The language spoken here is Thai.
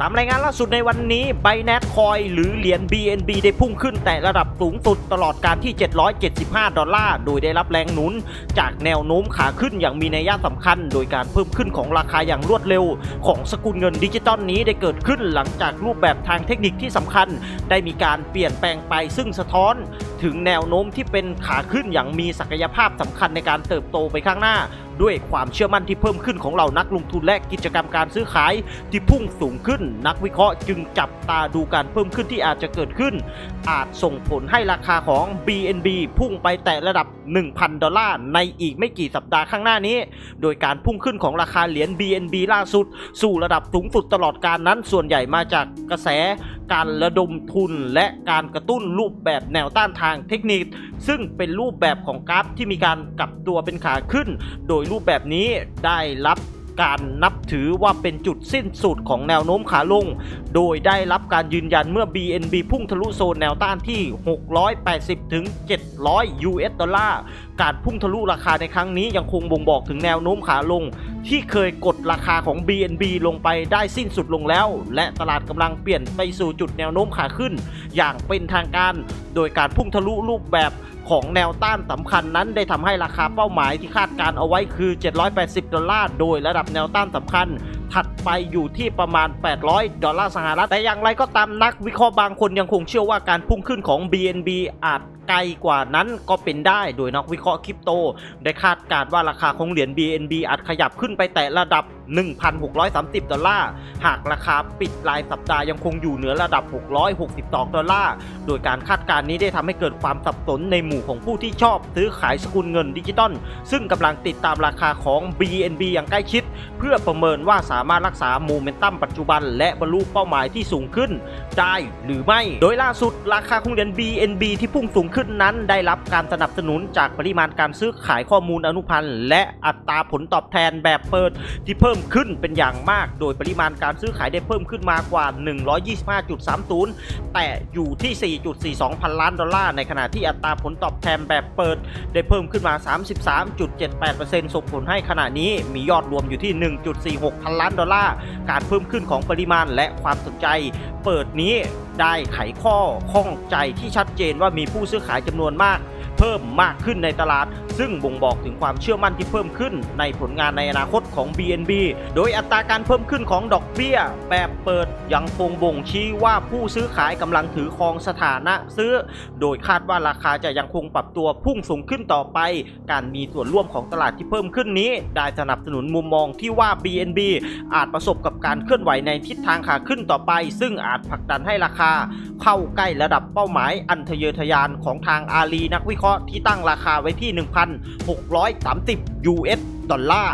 ตามรายงานล่าสุดในวันนี้ b บ n a t Coin หรือเหรียญ BNB ได้พุ่งขึ้นแต่ระดับสูงสุดตลอดการที่ 775 ดอลลาร์ โดยได้รับแรงหนุน จากแนวโน้มขาขึ้นอย่างมีนัยสำคัญ โดยการเพิ่มขึ้นของราคาอย่างรวดเร็ว ของสกุลเงินดิจิตอลนี้ได้เกิดขึ้นหลังจากรูปแบบทางเทคนิคที่สำคัญ ได้มีการเปลี่ยนแปลงไปซึ่งสะท้อน ถึงแนวโน้มที่เป็นขาขึ้นอย่างมีศักยภาพสำคัญในการเติบโตไปข้างหน้าด้วยความเชื่อมั่นที่เพิ่มขึ้นของเหล่านักลงทุนและกิจกรรมการซื้อขายที่พุ่งสูงขึ้น นักวิเคราะห์จึงจับตาดูการเพิ่มขึ้นที่อาจจะเกิดขึ้น อาจส่งผลให้ราคาของ BNB พุ่งไปแตะระดับ 1,000 ดอลลาร์ในอีกไม่กี่สัปดาห์ข้างหน้านี้ โดยการพุ่งขึ้นของราคาเหรียญ BNB ล่าสุด สู่ระดับสูงสุดตลอดการนั้น ส่วนใหญ่มาจากกระแสการระดมทุนและการกระตุ้นรูปแบบแนวต้านทางเทคนิค ซึ่งเป็นรูปแบบของกราฟที่มีการกลับตัวเป็นขาขึ้น โดยรูปแบบนี้ได้รับการนับถือว่าเป็นจุดสิ้นสุดของแนวโน้มขาลง โดยได้รับการยืนยันเมื่อ BNB พุ่งทะลุโซนแนวต้านที่ 680 ถึง 700 US ดอลลาร์ การพุ่งทะลุราคาในครั้งนี้ยังคงบ่งบอกถึงแนวโน้มขาลง ที่เคยกดราคาของ BNB ลงไปได้สิ้นสุดลงแล้ว และตลาดกำลังเปลี่ยนไปสู่จุดแนวโน้มขาขึ้น อย่างเป็นทางการ โดยการพุ่งทะลุรูปแบบ ของแนวต้านสำคัญนั้นได้ทำให้ราคาเป้าหมายที่คาดการเอาไว้คือ 780 ดอลลาร์ โดยระดับแนวต้านสำคัญ ถัดไปอยู่ที่ประมาณ 800 ดอลลาร์สหรัฐ แต่อย่างไรก็ตามนักวิเคราะห์บางคนยังคงเชื่อว่าการพุ่งขึ้นของ BNB อาจไกลกว่านั้นก็เป็นได้โดยนักวิเคราะห์คริปโต ได้คาดการณ์ว่าราคาของเหรียญ BNB อาจขยับขึ้นไปแต่ระดับ1,630 ดอลลาร์ หากราคาปิดรายสัปดาห์ยังคงอยู่เหนือระดับ 662 ดอลลาร์ โดยการคาดการณ์นี้ได้ทำให้เกิดความสับสนในหมู่ของผู้ที่ชอบซื้อขายสกุลเงินดิจิตอล ซึ่งกำลังติดตามราคาของ BNB อย่างใกล้ชิด เพื่อประเมินว่าสามารถรักษาโมเมนตัมปัจจุบัน และบรรลุเป้าหมายที่สูงขึ้นได้หรือไม่ โดยล่าสุดราคาของเหรียญ BNB ที่พุ่งสูงขึ้นนั้นได้รับการสนับสนุนจากปริมาณการซื้อขายข้อมูลอนุพันธ์และอัตราผลตอบแทนแบบเปิดที่เพิ่มิ่มขึ้นเป็นอย่างมาก โดยปริมาณการซื้อขายได้เพิ่มขึ้นมากว่า 125.30 แต่อยู่ที่ 4.42 พันล้านดอลลาร์ ในขณะที่อัตราผลตอบแทนแบบเปิด ได้เพิ่มขึ้นมา 33.78%ส่งผลให้ขณะนี้มียอดรวมอยู่ที่ 1.46 พันล้านดอลลาร์ การเพิ่มขึ้นของปริมาณและความสนใจ เปิดนี้ได้ไขข้อข้องใจที่ชัดเจนว่ามีผู้ซื้อขายจำนวนมาก เพิ่มมากขึ้นในตลาด ซึ่งบ่งบอกถึงความเชื่อมั่นที่เพิ่มขึ้น ในผลงานในอนาคตของ BNB โดยอัตราการเพิ่มขึ้นของดอกเบี้ย แบบเปิดยังคงบ่งชี้ว่าผู้ซื้อขายกำลังถือครองสถานะซื้อ โดยคาดว่าราคาจะยังคงปรับตัวพุ่งสูงขึ้นต่อไป การมีส่วนร่วมของตลาดที่เพิ่มขึ้นนี้ ได้สนับสนุนมุมมองที่ว่า BNB อาจประสบกับการเคลื่อนไหวในทิศทางขาขึ้นต่อไป ซึ่งอาจผลักดันให้ราคา เข้าใกล้ระดับเป้าหมายอันทะเยอทะยานของทางอาลีนักวิเคราะห์เคราะห์ที่ตั้งราคาไว้ที่ 1,630 US ดอลลาร์